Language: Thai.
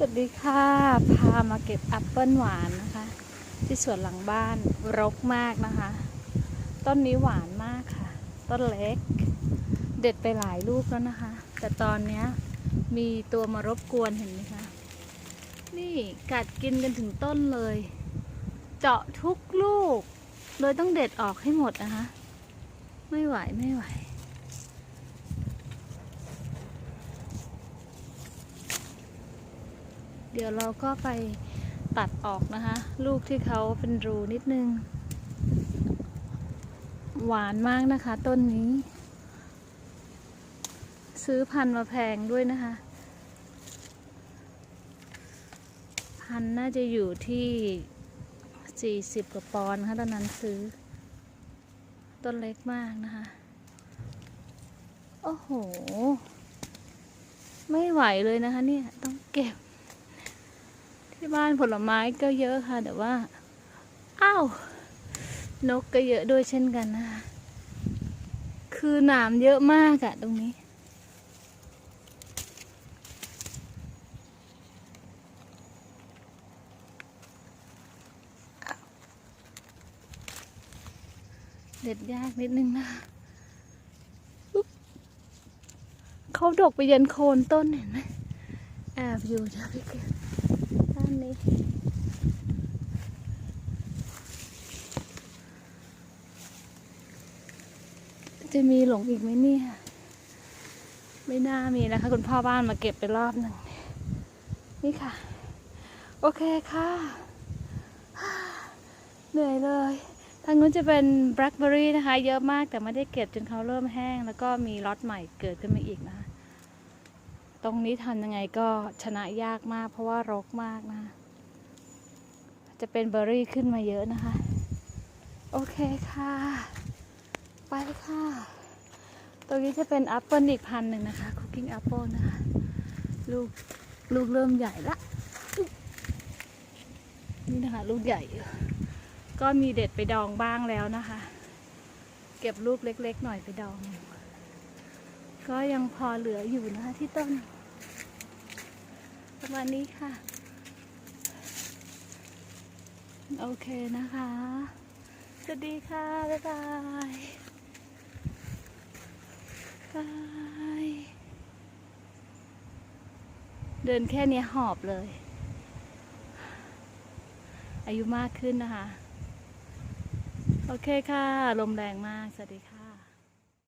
สวัสดีค่ะ พามาเก็บแอปเปิลหวานนะคะ ที่สวนหลังบ้านรกมากนะคะ ต้นนี้หวานมากค่ะ ต้นเล็ก เด็ดไปหลายลูกแล้วนะคะ แต่ตอนนี้มีตัวมารบกวนเห็นไหมคะ นี่กัดกินกันถึงต้นเลย เจาะทุกลูก โดยต้องเด็ดออกให้หมดนะคะ ไม่ไหวไม่ไหว เดี๋ยวเราก็ไปตัดออกนะคะ ลูกที่เขาเป็นรูนิดนึง หวานมากนะคะ ต้นนี้ ซื้อพันธุ์มาแพงด้วยนะคะ พันธุ์น่าจะอยู่ที่ 40 กว่าปอนด์ค่ะตอนนั้นซื้อ ต้นเล็กมากนะคะ โอ้โห ไม่ไหวเลยนะคะเนี่ย ต้องเก็บ ที่บ้านผลไม้ก็เยอะค่ะ แต่ว่า อ้าว นกก็เยอะด้วยเช่นกันนะคะ คือหนามเยอะมากอะตรงนี้ เด็ดยากนิดนึงนะเขาดกไปยันโคนต้นเห็นไหมแอบอยู่จะไปเก็บด้า นนี้จะมีหลงอีกไหมเนี่ย ไม่น่ามีนะคะ คุณพ่อบ้านมาเก็บไปรอบหนึ่งนี่ค่ะ โอเคค่ะ เหนื่อยเลย ทางนู้นจะเป็นแบล็คเบอรี่นะคะ เยอะมากแต่ไม่ได้เก็บจนเขาเริ่มแห้ง แล้วก็มีล็อตใหม่เกิดขึ้นมาอีกนะคะ ตรงนี้ทำยังไงก็ชนะยากมาก เพราะว่ารกมากนะ จะเป็นเบอร์รี่ขึ้นมาเยอะนะคะ โอเคค่ะ ไปค่ะ ตรงนี้จะเป็นแอปเปิลอีกพันหนึ่งนะคะคุกกิ้งแอปเปิลนะคะ ลูกลูกเริ่มใหญ่ละ นี่นะคะ ลูกใหญ่ ก็มีเด็ดไปดองบ้างแล้วนะคะ เก็บลูกเล็ก ๆ หน่อยไปดอง ก็ยังพอเหลืออยู่นะคะที่ต้น ประมาณนี้ค่ะ โอเคนะคะ สวัสดีค่ะ บ๊ายบายบายเดินแค่นี้หอบเลย อายุมากขึ้นนะคะ โอเคค่ะ ลมแรงมาก สวัสดีค่ะ